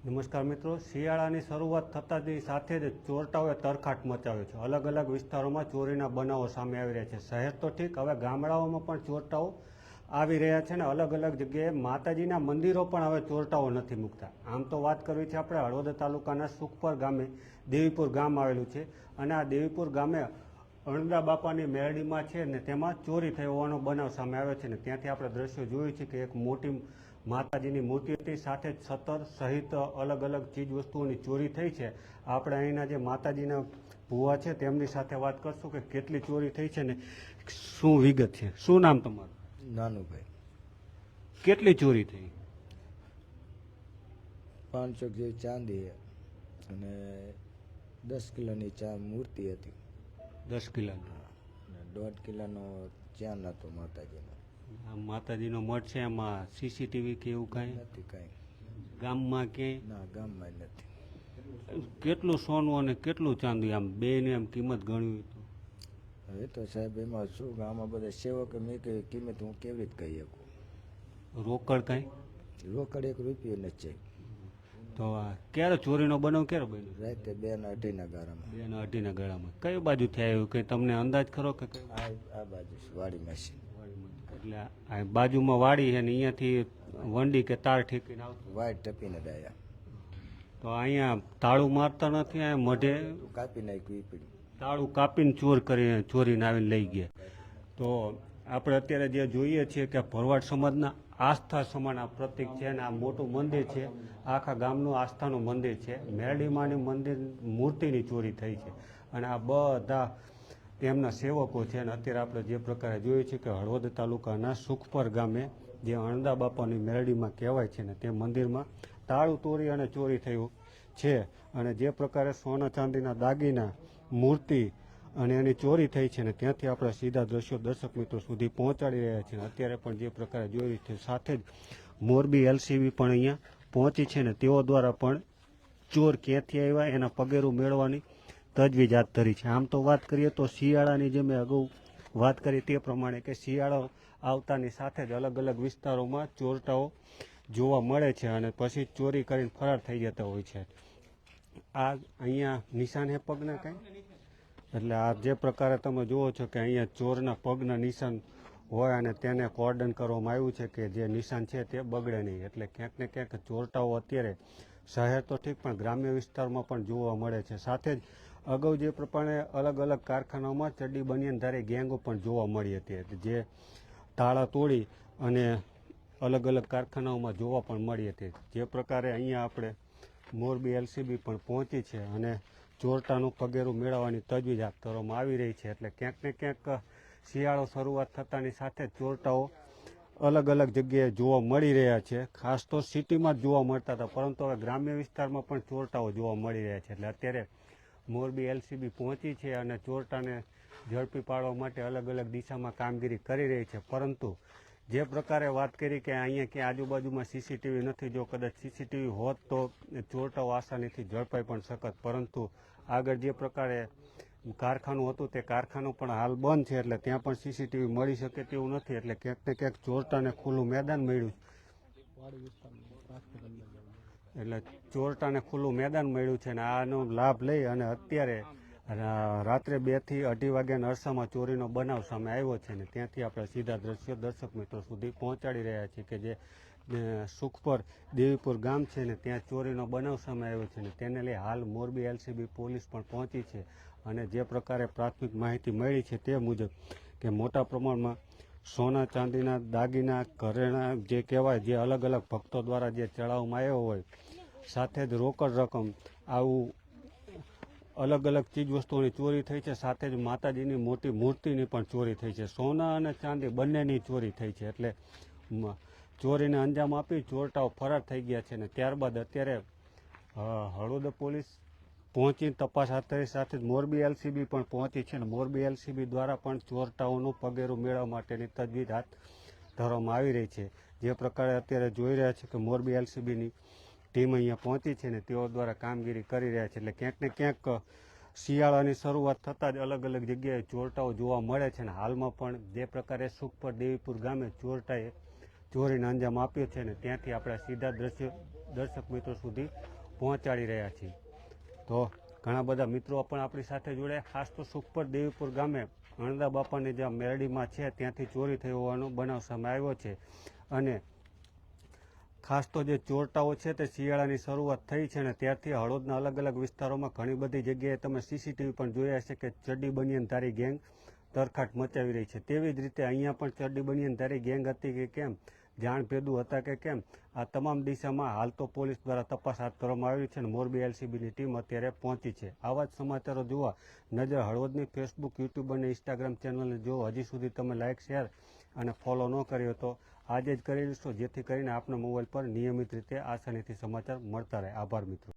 નમસ્કાર મિત્રો, શિયાળાની શરૂઆત થતાની સાથે જ ચોરટાઓએ તરખાટ મચાવ્યો છે. અલગ અલગ વિસ્તારોમાં ચોરીના બનાવો સામે આવી રહ્યા છે. શહેર તો ઠીક, હવે ગામડાઓમાં પણ ચોરટાઓ આવી રહ્યા છે ને અલગ અલગ જગ્યાએ માતાજીના મંદિરો પણ હવે ચોરટાઓ નથી મૂકતા. આમ તો વાત કરવી છે આપણે હળવદ તાલુકાના સુખપર ગામે દેવીપુર ગામ આવેલું છે અને આ દેવીપુર ગામે અણદા બાપાની મેરડીમાં છે ને તેમાં ચોરી થઈ હોવાનો બનાવ સામે આવ્યો છે ને ત્યાંથી આપણે દ્રશ્યો જોયું છે કે એક મોટી માતાજીની મૂર્તિ હતી સાથે જ સતર સહિત અલગ અલગ ચીજ વસ્તુઓની ચોરી થઈ છે. આપણે અહીંના જે માતાજીના ભુવા છે તેમની સાથે વાત કરશું કે કેટલી ચોરી થઈ છે ને શું વિગત છે? શું નામ તમારું? નાનુભાઈ. કેટલી ચોરી થઈ? પાંચસો જેવી ચાંદી અને દસ કિલોની ચા મૂર્તિ હતી. દસ કિલોની દોઢ કિલોનો ચાંદ હતો માતાજીનો. આ માતાજીનો મઠ છે એમાં સીસીટીવી કે એવું કાંઈ? નથી કાંઈ. ગામમાં ક્યાંય ના ગામમાં નથી. કેટલું સોનું અને કેટલું ચાંદી આમ બેને આમ કિંમત ગણવી તો? હવે તો સાહેબ એમાં શું ગામમાં બધા સેવક મેં કહ્યું કિંમત હું કેવી રીતે કહી શકું? રોકડ કાંઈ? રોકડ એક રૂપિયો નથી. તો ક્યારે ચોરીનો બનાવ ક્યારે બન્યો? રાતે બે ને અઢીના ગાળામાં. બે ને અઢીના ગળામાં. કઈ બાજુથી આવ્યું કંઈ તમને અંદાજ ખરો કે આ બાજુ વાડીમાં છે એટલે આ બાજુમાં વાડી છે ને અહીંયાથી વંડી કે તાર ઠેકીને આવતું? વાઈટ ટપીને ડાયા તો અહીંયા તાળું મારતા નથી અહીંયા મઢે? કાપી નાખ્યું તાળું કાપીને ચોર કરીને ચોરીને આવીને લઈ ગયા. તો આપણે અત્યારે જે જોઈએ છીએ કે ભરવાડ સમાજના આસ્થા સમાન આ પ્રતિક છે અને આ મોટું મંદિર છે. આખા ગામનું આસ્થાનું મંદિર છે. મેરડીમાની મંદિર મૂર્તિની ચોરી થઈ છે. અને આ બધા તેમના સેવકો છે અને અત્યારે આપણે જે પ્રકારે જોઈએ છીએ કે હળવદ તાલુકાના સુખપર ગામે જે અણદા બાપાની મેરડીમાં કહેવાય છે ને તે મંદિરમાં તાળું તોડી અને ચોરી થયું છે. અને જે પ્રકારે સોના ચાંદીના દાગીના, મૂર્તિ અને એની ચોરી થઈ છે ને ત્યાંથી આપણે સીધા દ્રશ્યો દર્શક મિત્રો સુધી પહોંચાડી રહ્યા છીએ અત્યારે પણ જે પ્રકારે જોઈ છે, સાથે જ મોરબી એલસીબી પણ અહીંયા પહોંચી છે ને તેઓ દ્વારા પણ ચોર ક્યાંથી આવ્યા, એના પગેરું મેળવવાની તજવીજ હાથ ધરી છે. આમ તો વાત કરીએ તો શિયાળાની જે મેં અગાઉ વાત કરી તે પ્રમાણે કે શિયાળો આવતાની સાથે જ અલગ અલગ વિસ્તારોમાં ચોરટાઓ જોવા મળે છે અને પછી ચોરી કરીને ફરાર થઈ જતા હોય છે. આ અહીંયા નિશાન હે પગના કાંઈ? એટલે આ જે પ્રકારે તમે જુઓ છો કે અહીંયા ચોરના પગના નિશાન હોય અને તેને કોર્ડન કરવામાં આવ્યું છે કે જે નિશાન છે તે બગડે નહીં. એટલે ક્યાંક ને ક્યાંક ચોરટાઓ અત્યારે શહેર તો ઠીક, પણ ગ્રામ્ય વિસ્તારમાં પણ જોવા મળે છે. સાથે જ અગાઉ જે પ્રમાણે અલગ અલગ કારખાનાઓમાં ચડ્ડી બનિયાનધારી ગેંગો પણ જોવા મળી હતી. જે તાળા તોડી અને અલગ અલગ કારખાનાઓમાં જોવા પણ મળી હતી. જે પ્રકારે અહીંયા આપણે મોરબી એલસીબી પણ પહોંચી છે અને ચોરટાનું પગેરું મેળવવાની તજવીજ હાથ ધરવામાં આવી રહી છે. એટલે ક્યાંક ને ક્યાંક શિયાળો શરૂઆત થતાની સાથે ચોરટાઓ અલગ અલગ જગ્યાએ જોવા મળી રહ્યા છે. ખાસ તો સિટીમાં જ જોવા મળતા હતા, પરંતુ હવે ગ્રામ્ય વિસ્તારમાં પણ ચોરટાઓ જોવા મળી રહ્યા છે. એટલે અત્યારે મોરબી એલસીબી પહોંચી છે અને ચોરટાને ઝડપી પાડવા માટે અલગ અલગ દિશામાં કામગીરી કરી રહી છે. પરંતુ જે પ્રકારે વાત કરી કે અહીંયા ક્યાં આજુબાજુમાં સીસીટીવી નથી, જો કદાચ સીસીટીવી હોત તો ચોરટાઓ આસાનીથી ઝડપાઈ પણ શકત. પરંતુ આગળ જે પ્રકારે કારખાનું હતું તે કારખાનું પણ હાલ બંધ છે એટલે ત્યાં પણ સીસીટીવી મળી શકે તેવું નથી એટલે ક્યાંક ને ક્યાંક ચોરટાને ખુલ્લું મેદાન મળ્યું એટલે ચોરટાને ખુલ્લું મેદાન મળ્યું છે અને આનો લાભ લઈ અને અત્યારે રાત્રે બેથી અઢી વાગ્યાના અરસામાં ચોરીનો બનાવ સામે આવ્યો છે ને ત્યાંથી આપણે સીધા દ્રશ્યો દર્શક મિત્રો સુધી પહોંચાડી રહ્યા છીએ કે જે સુખપર દેવીપુર ગામ છે ને ત્યાં ચોરીનો બનાવ સામે આવ્યો છે ને તેને લઈ હાલ મોરબી એલસીબી પોલીસ પણ પહોંચી છે અને જે પ્રકારે પ્રાથમિક માહિતી મળી છે તે મુજબ કે મોટા પ્રમાણમાં સોના ચાંદીના દાગીના, ઘરેણા જે કહેવાય, જે અલગ અલગ ભક્તો દ્વારા જે ચડાવવામાં આવ્યો હોય, સાથે જ રોકડ રકમ, આવું અલગ અલગ ચીજવસ્તુઓની ચોરી થઈ છે, સાથે જ માતાજીની મોટી મૂર્તિની પણ ચોરી થઈ છે. સોના અને ચાંદી બંનેની ચોરી થઈ છે, એટલે ચોરીને અંજામ આપી ચોરટાઓ ફરાર થઈ ગયા છે ને ત્યારબાદ અત્યારે અ, હળવદ પોલીસ પહોંચી તપાસ હાથ ધરી સાથે મોરબી એલસીબી પણ પહોંચી છે ને મોરબી એલસીબી દ્વારા પણ ચોરટાઓનું પગેરું મેળવવા માટેની તજવીજ હાથ ધરવામાં આવી રહી છે. જે પ્રકારે અત્યારે જોઈ રહ્યા છે કે મોરબી એલસીબીની ટીમ અહીંયા પહોંચી છે ને તેઓ દ્વારા કામગીરી કરી રહ્યા છે. એટલે ક્યાંક ને ક્યાંક શિયાળાની શરૂઆત થતાં જ અલગ અલગ જગ્યાએ ચોરટાઓ જોવા મળે છે ને હાલમાં પણ જે પ્રકારે સુખપર દેવીપુર ગામે ચોરટાએ ચોરીને અંજામ આપ્યો છે ને ત્યાંથી આપણે સીધા દ્રશ્ય દર્શક મિત્રો સુધી પહોંચાડી રહ્યા છીએ. તો ઘણા બધા મિત્રો પણ આપણી સાથે જોડાયા. ખાસ તો સુખપર દેવીપુર ગામે અણદા બાપાની જ્યાં મેરડીમાં છે, ત્યાંથી ચોરી થઈ હોવાનો બનાવ સામે આવ્યો છે. અને ખાસ તો જે ચોરટાઓ છે તે શિયાળાની શરૂઆત થઈ છે અને ત્યારથી હળોદના અલગ અલગ વિસ્તારોમાં ઘણી બધી જગ્યાએ તમે સીસીટીવી પણ જોયા છે કે ચડ્ડી બનિયન ધારી ગેંગ તરખાટ મચાવી રહી છે. તેવી જ રીતે અહીંયા પણ ચડ્ડી બનિયન ધારી ગેંગ હતી કે કેમ? જાણ ભેદું હતા કે કેમ? આ તમામ દિશામાં હાલ તો પોલીસ દ્વારા તપાસ હાથ ધરવામાં આવી છે અને મોરબી એલસીબીની ટીમ અત્યારે પહોંચી છે. આવા જ સમાચારો જોવા નજર હળવદની ફેસબુક, યુટ્યુબ અને ઇન્સ્ટાગ્રામ ચેનલને જો હજી સુધી તમે લાઇક શેર અને ફોલો ન કર્યો તો આજે જ કરી લેશો, જેથી કરીને આપના મોબાઈલ પર નિયમિત રીતે આસાનીથી સમાચાર મળતા રહે. આભાર મિત્રો.